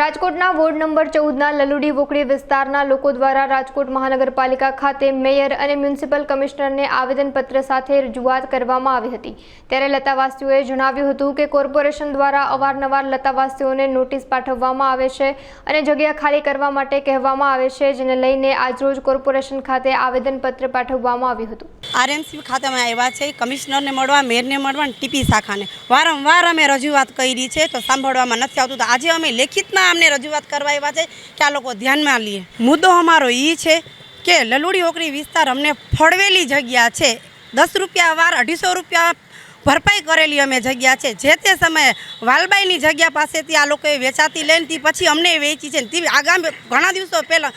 રાજકોટના ward number ચૌદના લલુડી વોકડી વિસ્તારના લોકો દ્વારા રાજકોટ મહાનગરપાલિકા ખાતે મેયર અને મ્યુનિસિપલ કમિશનરને આવેદનપત્ર સાથે રજૂઆત કરવામાં આવી હતી. ત્યારે લતાવાસીઓએ જણાવ્યું હતું કે કોર્પોરેશન દ્વારા અવારનવાર લતાવાસીઓને નોટિસ પાઠવવામાં આવે છે અને જગ્યા ખાલી કરવા માટે કહેવામાં આવે છે, જેને લઈને આજરોજ કોર્પોરેશન ખાતે આવેદનપત્ર પાઠવવામાં આવ્યું હતું. આરએમસી ખાતામાં આવ્યા છે, કમિશનરને મળવા, મેયરને મળવા ટીપી શાખાને. વારંવાર અમે રજૂઆત કરી છે, તો સાંભળવામાં નથી આવતું. તો આજે અમે લેખિતમાં અમને રજૂઆત કરવા આવ્યા છે કે આ લોકો ધ્યાનમાં લઈએ મુદ્દો અમારો એ છે કે લલુડી ઓકરી વિસ્તાર અમને ફળવેલી જગ્યા છે. દસ રૂપિયા વાર અઢીસો રૂપિયા ભરપાઈ કરેલી અમે જગ્યા છે. જે તે સમયે વાલબાઈની જગ્યા પાસેથી આ લોકોએ વેચાતી લઈને તે પછી અમને વેચી છે તે આગામી ઘણા દિવસો પહેલાં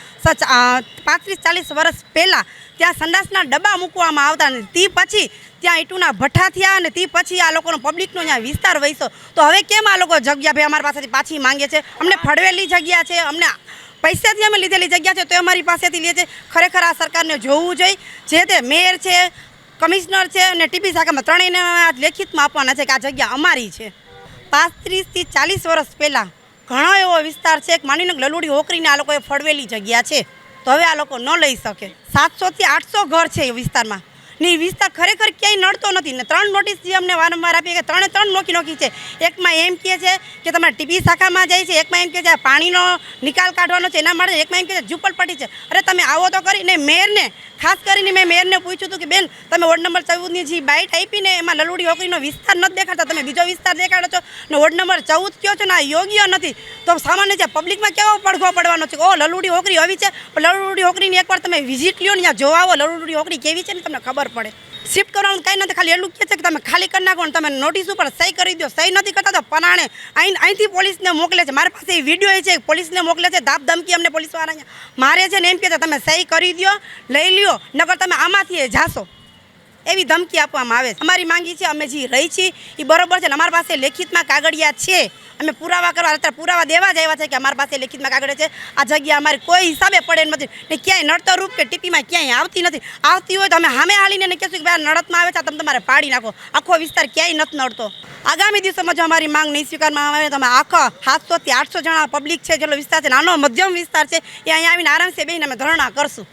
પાંત્રીસ ચાલીસ વર્ષ પહેલાં ત્યાં સંડાસના ડબ્બા મૂકવામાં આવતા ને તે પછી ત્યાં ઈટુના ભઠ્ઠા થયા અને તે પછી આ લોકોનો પબ્લિકનો ત્યાં વિસ્તાર વહીશો તો હવે કેમ આ લોકો જગ્યા ભાઈ અમારી પાસેથી પાછી માંગે છે? અમને ફળવેલી જગ્યા છે, અમને પૈસાથી અમે લીધેલી જગ્યા છે, તો અમારી પાસેથી લે છે. ખરેખર આ સરકારને જોવું જોઈએ. જે તે મેયર છે કમિશનર છે અને ટીપી શાખામાં ત્રણેયને લેખિતમાં આપવાના છે કે આ જગ્યા અમારી છે. પાંત્રીસથી ચાલીસ વર્ષ પહેલાં ઘણો એવો વિસ્તાર છે કે માનીને કે લલુડી હોકરીને આ લોકોએ ફળવેલી જગ્યા છે. તો હવે આ લોકો ન લઈ શકે. સાતસોથી આઠસો ઘર છે એ વિસ્તારમાં. ને એ વિસ્તાર ખરેખર ક્યાંય નડતો નથી. ને ત્રણ નોટિસ જે અમને વારંવાર આપીએ કે ત્રણે ત્રણ નોકી નોકી છે. એકમાં એમ કહે છે કે તમારે ટીપી શાખામાં જાય છે, એકમાં એમ કહે છે પાણીનો નિકાલ કાઢવાનો છે, એના માટે એકમાં એમ કહે છે ઝુંપડપટ્ટી છે. અરે તમે આવો તો કરીને મેયરને ખાસ મેં મેયરને પૂછ્યું હતું કે, બેન, તમે વોર્ડ નંબર ચૌદની જે બાઇટ આપીને એમાં લલુડી હોકરીનો વિસ્તાર નથી દેખાડતા. તમે બીજો વિસ્તાર દેખાડો છો ને વોર્ડ નંબર ચૌદ કયો છો ને આ યોગ્ય નથી. તો સામાન્ય છે, પબ્લિકમાં કેવો પડઘો પડવાનો છે ઓ, લલુડી હોકરી આવી છે. લલુડી હોકરીની એકવાર તમે વિઝિટ લ્યો ને જોવા આવો. લલુડી હોકરી કેવી છે ને તમને ખબર પડે. શિફ્ટ કરવાનું કંઈ નથી, ખાલી એટલું કહે છે કે તમે ખાલી કરી નાખો તમે નોટિસ ઉપર સહી કરી દો. સહી નથી કરતા તો પનાણે અહીં અહીંથી પોલીસને મોકલે છે. મારી પાસે એ વીડિયો છે પોલીસને મોકલે છે ધાપ ધમકી અમને પોલીસવાળા મારે છે ને એમ કહે છે, તમે સહી કરી દો લઈ લ્યો નગર તમે આમાંથી જાશો. એવી ધમકી આપવામાં આવે છે. અમારી માંગી છે, અમે જે રહી છીએ. એ બરોબર છે અમારી પાસે લેખિતમાં કાગળિયા છે. અમે પુરાવા કરવા, અત્યારે પુરાવા દેવા જ આવ્યા છે કે અમારી પાસે લેખિતમાં કાગળ છે. આ જગ્યા અમારી કોઈ હિસાબે પડે નથી ને ક્યાંય નડતર રૂપ કે ટીપીમાં ક્યાંય આવતી નથી. આવતી હોય તો અમે સામે હાલીને એને કહેશું કે ભાઈ નડતમાં આવે છે તમે તમારે પાડી નાખો. આખો વિસ્તાર ક્યાંય નથી નડતો. આગામી દિવસોમાં જો અમારી માંગ નહીં સ્વીકારવામાં આવે તો અમે આખા સાતસોથી આઠસો જણા પબ્લિક છે જેટલો વિસ્તાર છે, નાનો મધ્યમ વિસ્તાર છે, એ અહીંયા આવીને આરામથી બેહીને અમે ધરણા કરશું.